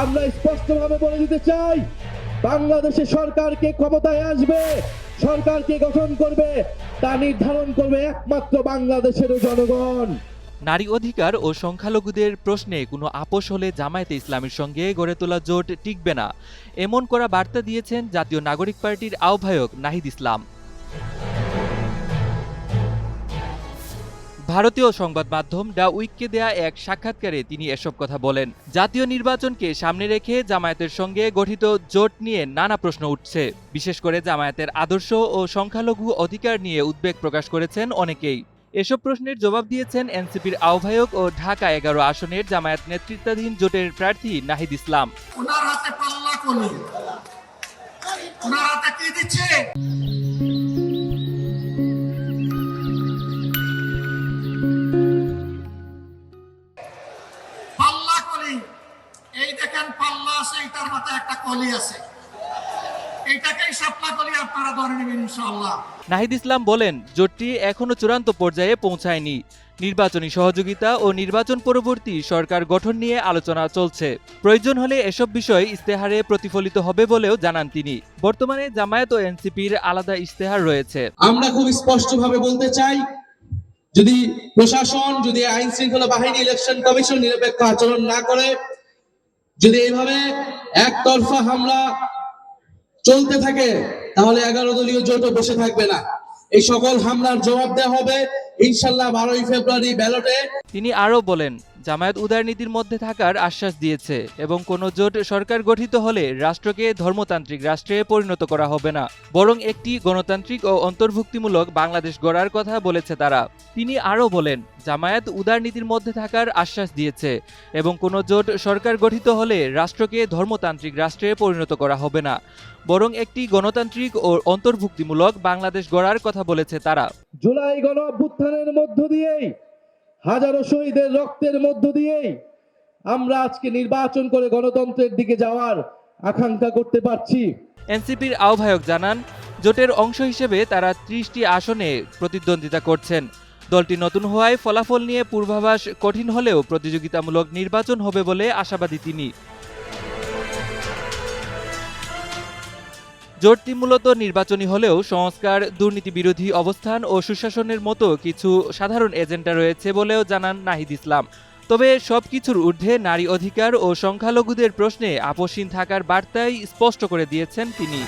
আমরা স্পষ্টভাবে বলে দিতে চাই বাংলাদেশে সরকারকে ক্ষমতায় আসবে, সরকারকে গঠন করবে, তা নির্ধারণ করবে একমাত্র বাংলাদেশের জনগণ। নারী অধিকার ও সংখ্যালঘুদের প্রশ্নে কোনো আপোষ হলে জামায়াতে ইসলামের সঙ্গে গড়ে তোলা জোট টিকবে না। এমন করা বার্তা দিয়েছেন জাতীয় নাগরিক পার্টির আহ্বায়ক নাহিদ ইসলাম। ভারতীয় সংবাদ মাধ্যম ডা উইককে দেয়া এক সাক্ষাৎকারে তিনি এসব কথা বলেন। জাতীয় নির্বাচনকে সামনে রেখে জামায়াতের সঙ্গে গঠিত জোট নিয়ে নানা প্রশ্ন উঠছে। বিশেষ করে জামায়াতের আদর্শ ও সংখ্যালঘু অধিকার নিয়ে উদ্বেগ প্রকাশ করেছেন অনেকেই। এসব প্রশ্নের জবাব দিয়েছেন এনসিপির আহ্বায়ক ও ঢাকা এগারো আসনের জামায়াত নেতৃত্বাধীন জোটের প্রার্থী নাহিদ ইসলাম। আছে মাথায় একটা কলি আছে। এইটাকেই কলি আপনারা ধরে নেবেন ইনশাআল্লাহ। নাহিদ ইসলাম বলেন জোটটি এখনও চূড়ান্ত পর্যায়ে পৌঁছায়নি। নির্বাচনী সহযোগিতা ও নির্বাচন পরবর্তী সরকার গঠন নিয়ে আলোচনা চলছে। প্রয়োজন হলে এসব বিষয় ইস্তেহারে প্রতিফলিত হবে বলেও জানান তিনি। বর্তমানে জামায়াত ও এনসিপির আলাদা ইস্তেহার রয়েছে। আমরা খুব স্পষ্টভাবে বলতে চাই যদি প্রশাসন যদি আইন শৃঙ্খলা বাহিনী ইলেকশন কমিশন নিরপেক্ষ আচরণ না করে যদি এইভাবে একতরফা হামলা চলতে থাকে, তাহলে এগারো দলীয় জোটও বসে থাকবে না। এই সকল হামলার জবাব দেওয়া হবে ইনশাল্লাহ বারোই ফেব্রুয়ারি ব্যালটে। তিনি আরও বলেন জামায়াত উদারনীতির মধ্যে থাকার আশ্বাস দিয়েছে এবং কোনো জোট সরকার গঠিত হলে রাষ্ট্রকে ধর্মতান্ত্রিক রাষ্ট্রে পরিণত করা হবে না। বরং একটি গণতান্ত্রিক ও অন্তর্ভুক্তিমূলক বাংলাদেশ গড়ার কথা বলেছে তারা। তিনি আরও বলেন, জামায়াত উদারনীতির মধ্যে থাকার আশ্বাস দিয়েছে এবং কোনো জোট সরকার গঠিত হলে রাষ্ট্রকে ধর্মতান্ত্রিক রাষ্ট্রে পরিণত করা হবে না। বরং একটি গণতান্ত্রিক ও অন্তর্ভুক্তিমূলক বাংলাদেশ গড়ার কথা বলেছে তারা। জুলাই গণ অভ্যুত্থানের মধ্য দিয়েই হাজারো শহীদের রক্তের মধ্য দিয়েই আমরা আজকে নির্বাচন করে গণতন্ত্রের দিকে যাওয়ার আকাঙ্ক্ষা করতে পারছি। এনসিপির আহ্বায়ক জানান, জোটের অংশ হিসেবে তারা ত্রিশটি আসনে প্রতিদ্বন্দ্বিতা করছেন। দলটি নতুন হওয়ায় ফলাফল নিয়ে পূর্বাভাস কঠিন হলেও প্রতিযোগিতামূলক নির্বাচন হবে বলে আশাবাদী তিনি। জোটটি মূলত নির্বাচনী হলেও সংস্কার দুর্নীতি বিরোধী অবস্থান ও সুশাসনের মতো কিছু সাধারণ এজেন্ডা রয়েছে বলেও জানান নাহিদ ইসলাম। তবে সব কিছুর ঊর্ধ্বে নারী অধিকার ও সংখ্যালঘুদের প্রশ্নে আপোষহীন থাকার বার্তাই স্পষ্ট করে দিয়েছেন তিনি।